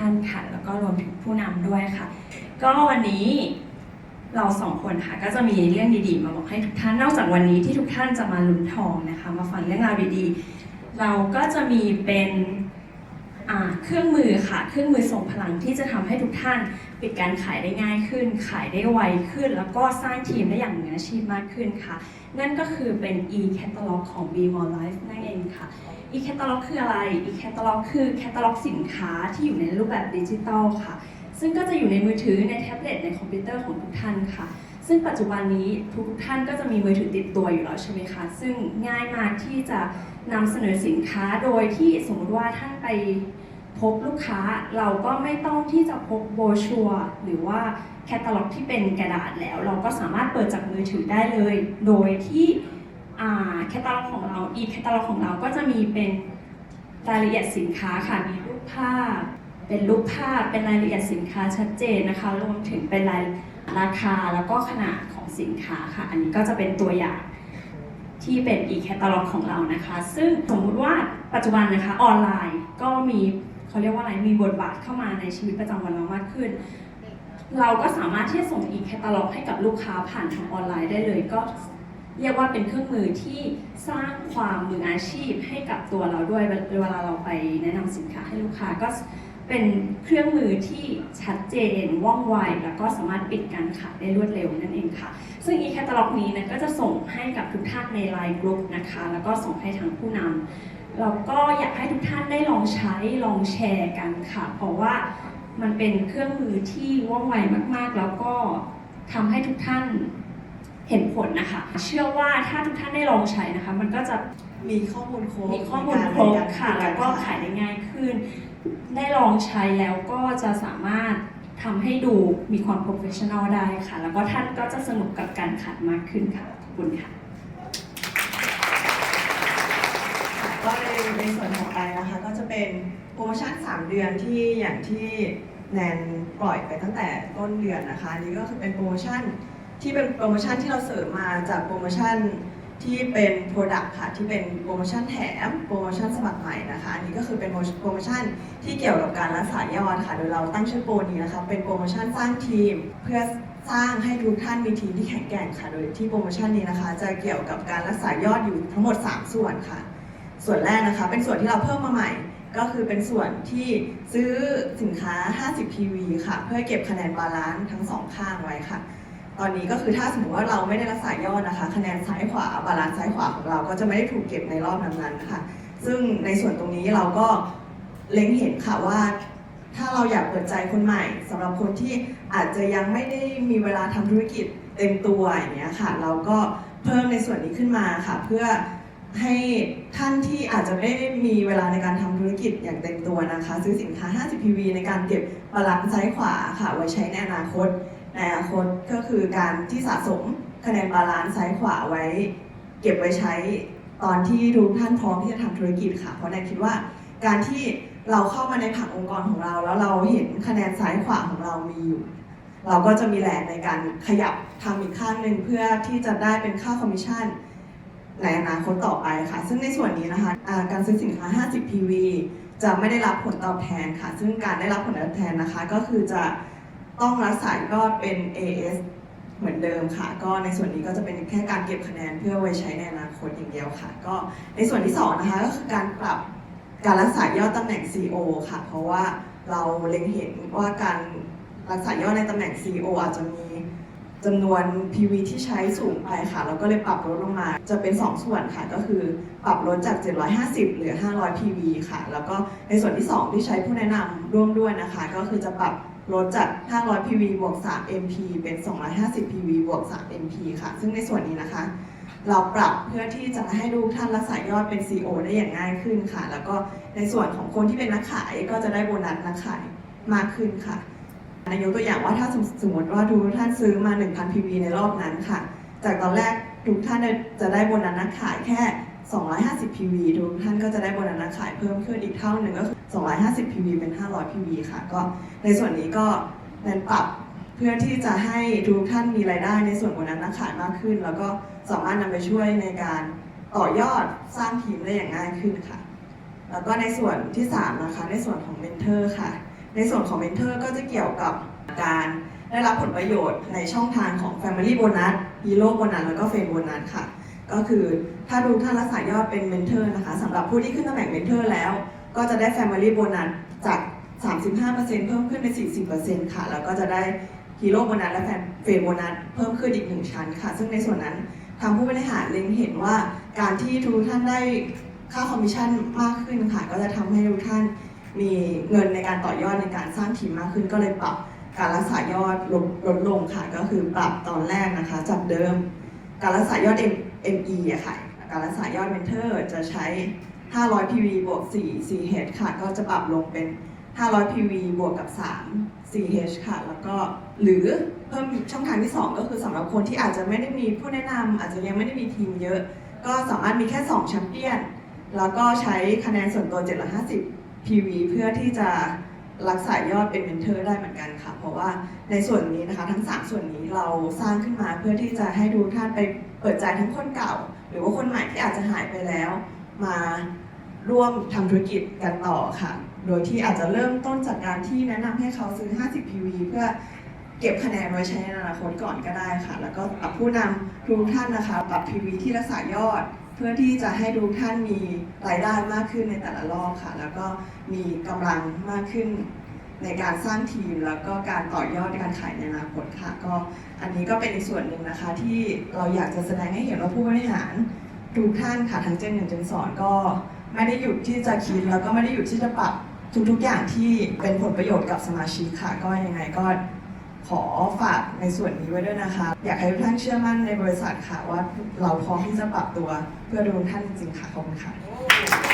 ท่านค่ะ แล้วก็รวมถึงผู้นำด้วยค่ะ ก็วันนี้เราสองคนค่ะก็จะมีเรื่องดีๆ มาบอกให้ทุกท่าน นอกจากวันนี้ที่ทุกท่านจะมาลุ้นทองนะคะ มาฟังเรื่องราวดีๆ เราก็จะมีเป็น เครื่องมือค่ะ เครื่องมือส่งพลังที่จะทำให้ทุกท่านปิดการขายได้ง่ายขึ้น ขายได้ไวขึ้น แล้วก็สร้างทีมได้อย่างมืออาชีพมากขึ้นค่ะ นั่นก็คือเป็น e-catalog ของ b m o r Life นั่นเองค่ะ e-catalog คืออะไร e-catalog คือ catalog สินค้าที่อยู่ในรูปแบบดิจิทัลค่ะ ซึ่งก็จะอยู่ในมือถือในแท็บเล็ตในคอมพิวเตอร์ของทุกท่านค่ะซึ่งปัจจุบันนี้ทุกท่านก็จะมีมือถือติดตัวอยู่แล้วใช่ไหมคะ ซึ่งง่ายมากที่จะนำเสนอสินค้าโดยที่สมมติว่าท่านไป พบลูกค้าเราก็ไม่ต้องที่จะพกโบชัวหรือว่าแคตตาล็อกที่เป็นกระดาษแล้ว เราก็สามารถเปิดจากมือถือได้เลย โดยที่แคตตาล็อกของเราอีแคตตาล็อกของเราก็จะมีเป็นรายละเอียดสินค้าค่ะมีรูปภาพ เป็นรูปภาพเป็นรายละเอียดสินค้าชัดเจนนะคะรวมถึงเป็นรายราคาแล้วก็ขนาดของสินค้าค่ะ อันนี้ก็จะเป็นตัวอย่างที่เป็น e-catalog ของเรานะคะ ซึ่งสมมุติว่าปัจจุบันนะคะออนไลน์ก็มี เขาเรียกว่าอะไรมีบทบาทเข้ามาในชีวิตประจำวันเรามากขึ้น เราก็สามารถที่จะส่ง e-catalog ให้กับลูกค้าผ่านทางออนไลน์ได้เลยก็เรียกว่าเป็นเครื่องมือที่สร้างความมืออาชีพให้กับตัวเราด้วยเวลาเราไปแนะนำสินค้าให้ลูกค้าก็เป็นเครื่องมือที่ชัดเจนว่องไว แล้วก็สามารถปิดการขายได้รวดเร็วนั่นเองค่ะ ซึ่ง e-catalog นี้นะก็จะส่งให้กับทุกท่านใน Line Group นะคะ แล้วก็ส่งให้ทางผู้นำ แล้วก็อยากให้ทุกท่านได้ลองใช้ลองแชร์กันค่ะ เพราะว่ามันเป็นเครื่องมือที่ว่องไวมากๆ แล้วก็ทำให้ทุกท่านเห็นผลนะคะ เชื่อว่าถ้าทุกท่านได้ลองใช้นะคะ มันก็จะมีข้อมูลครบมีข้อมูลครบค่ะ แล้วก็ขายได้ง่ายขึ้น ได้ลองใช้แล้วก็จะสามารถทำให้ดูมีความโปรเฟชชั่นอลได้ค่ะ แล้วก็ท่านก็จะสนุกกับการขายมากขึ้นค่ะ ขอบคุณค่ะ ก็ในในส่วนของไอนะคะก็จะเป็นโปรโมชั่น 3 เดือนที่อย่างที่แนนปล่อยไปตั้งแต่ต้นเดือนนะคะนนี้ก็คือเป็นโปรโมชั่นที่เป็นโปรโมชั่นที่เราเสริมมาจากโปรโมชั่นที่เป็น Product ค่ะ ที่เป็นโปรโมชั่นแถม โปรโมชั่นสมัครใหม่นะคะอันนี้ก็คือเป็นโปรโมชั่นที่เกี่ยวกับการรักษายอดค่ะ โดยเราตั้งชื่อโปรนี้นะคะเป็นโปรโมชั่นสร้างทีม เพื่อสร้างให้ทุกท่านมีทีมที่แข็งแกร่งค่ะ โดยที่โปรโมชั่นนี้นะคะ จะเกี่ยวกับการรักษายอดอยู่ทั้งหมด 3 ส่วนค่ะ ส่วนแรกนะคะ เป็นส่วนที่เราเพิ่มมาใหม่ ก็คือเป็นส่วนที่ซื้อสินค้า 50 PV ค่ะ เพื่อเก็บคะแนนบาลานซ์ทั้งสองข้างไว้ค่ะ ตอนนี้ก็คือถ้าสมมติว่าเราไม่ได้รักษายอดนะคะ คะแนนซ้ายขวาบาลานซ์ซ้ายขวาของเราก็จะไม่ได้ถูกเก็บในรอบนั้นๆค่ะซึ่งในส่วนตรงนี้เราก็เล็งเห็นค่ะว่า ถ้าเราอยากเปิดใจคนใหม่สำหรับคนที่อาจจะยังไม่ได้มีเวลาทำธุรกิจเต็มตัวอย่างเงี้ยค่ะ เราก็เพิ่มในส่วนนี้ขึ้นมาค่ะ เพื่อ ให้ท่านที่อาจจะไม่ได้มีเวลาในการทำธุรกิจอย่างเต็มตัวนะคะ ซื้อสินค้า 50 PV ในการเก็บบาลานซ์ซ้ายขวาค่ะ ไว้ใช้ในอนาคต ในอนาคตก็คือการที่สะสมคะแนนบาลานซ์ซ้ายขวาไว้ เก็บไว้ใช้ตอนที่ทุกท่านพร้อมที่จะทำธุรกิจค่ะ เพราะแนนคิดว่าการที่เราเข้ามาในผังองค์กรของเรา แล้วเราเห็นคะแนนซ้ายขวาของเรามีอยู่ เราก็จะมีแรงในการขยับทำอีกข้างหนึ่งเพื่อที่จะได้เป็นค่าคอมมิชชั่น ในอนาคตต่อไปค่ะ ซึ่งในส่วนนี้นะคะการซื้อสินค้า 50 PV จะไม่ได้รับผลตอบแทนค่ะ ซึ่งการได้รับผลตอบแทนนะคะ ก็คือจะต้องรักษายอดเป็น AS เหมือนเดิมค่ะ ก็ในส่วนนี้ก็จะเป็นแค่การเก็บคะแนนเพื่อไว้ใช้ในอนาคตอย่างเดียวค่ะ ก็ในส่วนที่สองนะคะก็คือการปรับการรักษายอดตำแหน่ง CEO ค่ะ เพราะว่าเราเล็งเห็นว่าการรักษายอดในตำแหน่ง CEO อาจจะมี จำนวน PV ที่ใช้สูงไปค่ะเราก็เลยปรับลดลงมา จะเป็น 2 ส่วนค่ะ ก็คือปรับลดจาก 750เหลือ 500 PV ค่ะ แล้วก็ในส่วนที่ 2 ที่ใช้ผู้แนะนำร่วมด้วยนะคะ ก็คือจะปรับลดจาก 500 PV บวก 3 MP เป็น 250 PV บวก 3 MP ค่ะ ซึ่งในส่วนนี้นะคะ เราปรับเพื่อที่จะให้ลูกท่านรักษายอดเป็น CO ได้อย่างง่ายขึ้นค่ะ แล้วก็ในส่วนของคนที่เป็นนักขายก็จะได้โบนัสนักขายมากขึ้นค่ะ ในยกตัวอย่างว่าถ้าสมมติว่าทุกท่านซื้อมา 1,000 PV ในรอบนั้นค่ะ จากตอนแรกทุกท่านจะได้โบนัสนักขายแค่ 250 PV ทุกท่านก็จะได้โบนัสนักขายเพิ่มขึ้นอีกเท่าหนึ่งก็คือ 250 PV เป็น 500 PV ค่ะ ก็ในส่วนนี้ก็เน้นปรับเพื่อที่จะให้ทุกท่านมีรายได้ในส่วนโบนัสนักขายมากขึ้น แล้วก็สามารถนำไปช่วยในการต่อยอดสร้างทีมได้อย่างง่ายขึ้นค่ะ แล้วก็ในส่วนที่ 3 นะคะ ในส่วนของเมนเทอร์ค่ะ ในส่วนของเมนเทอร์ก็จะเกี่ยวกับการได้รับผลประโยชน์ในช่องทางของ Family Bonus Hero Bonus แล้วก็ Friend Bonus ค่ะ ก็คือถ้าดูท่านรักษายอดเป็นเมนเทอร์นะคะสำหรับผู้ที่ขึ้นตำแหน่งเมนเทอร์แล้ว ก็จะได้ Family Bonus จาก 35%เพิ่มขึ้นเป็น40%ค่ะ แล้วก็จะได้ฮีโร่โบนัสและแฟนเฟรโบนัสเพิ่มขึ้นอีกหนึ่งชั้นค่ะ ซึ่งในส่วนนั้นทางผู้บริหารเล็งเห็นว่าการที่ทุกท่านได้ค่าคอมมิชชั่นมากขึ้นค่ะ ก็จะทำให้ทุกท่าน มีเงินในการต่อยอดในการสร้างทีมมากขึ้นก็เลยปรับการรักษายอดลดลดลงค่ะก็คือปรับตอนแรกนะคะจากเดิม การรักษายอด ME อะค่ะการรักษายอดเมนเทอร์จะใช้ 500 PV บวก 4 CH ค่ะ ก็จะปรับลงเป็น 500 PV บวกกับ 3 CH ค่ะ แล้วก็หรือเพิ่มช่องทางที่ 2 ก็คือสำหรับคนที่อาจจะไม่ได้มีผู้แนะนำอาจจะยังไม่ได้มีทีมเยอะ ก็สามารถมีแค่ 2 แชมเปี้ยน แล้วก็ใช้คะแนนส่วนตัว 750 PV เพื่อที่จะรักษายอดเป็นเมนเทอร์ได้เหมือนกันค่ะ เพราะว่าในส่วนนี้นะคะทั้ง 3 ส่วนนี้เราสร้างขึ้นมาเพื่อที่จะให้ดูท่านไปเปิดใจทั้งคนเก่า หรือว่าคนใหม่ที่อาจจะหายไปแล้ว มาร่วมทำธุรกิจกันต่อค่ะ โดยที่อาจจะเริ่มต้นจากการที่แนะนำให้เขาซื้อ 50 PV เพื่อเก็บคะแนนไว้ใช้ในอนาคตก่อนก็ได้ค่ะ แล้วก็ปรับผู้นำทุกท่านนะคะปรับ PV ที่รักษายอด พื่อที่จะให้ทุกท่านมีรายได้มากขึ้นในแต่ละรอบค่ะ แล้วก็มีกำลังมากขึ้นในการสร้างทีมแล้วก็การต่อยอดในการขายในอนาคตค่ะ ก็อันนี้ก็เป็นอีกส่วนหนึ่งนะคะ ที่เราอยากจะแสดงให้เห็นว่าผู้บริหารทุกท่านค่ะทั้งเจนหนึ่งเจนสองก็ไม่ได้หยุดที่จะคิดแล้วก็ไม่ได้หยุดที่จะปรับทุกๆอย่างที่เป็นผลประโยชน์กับสมาชิกค่ะ ก็ยังไงก็ ขอฝากในส่วนนี้ไว้ด้วยนะคะ อยากให้ทุกท่านเชื่อมั่นในบริษัทค่ะว่าเราพร้อมที่จะปรับตัวเพื่อดูท่านจริงๆค่ะขอบคุณค่ะ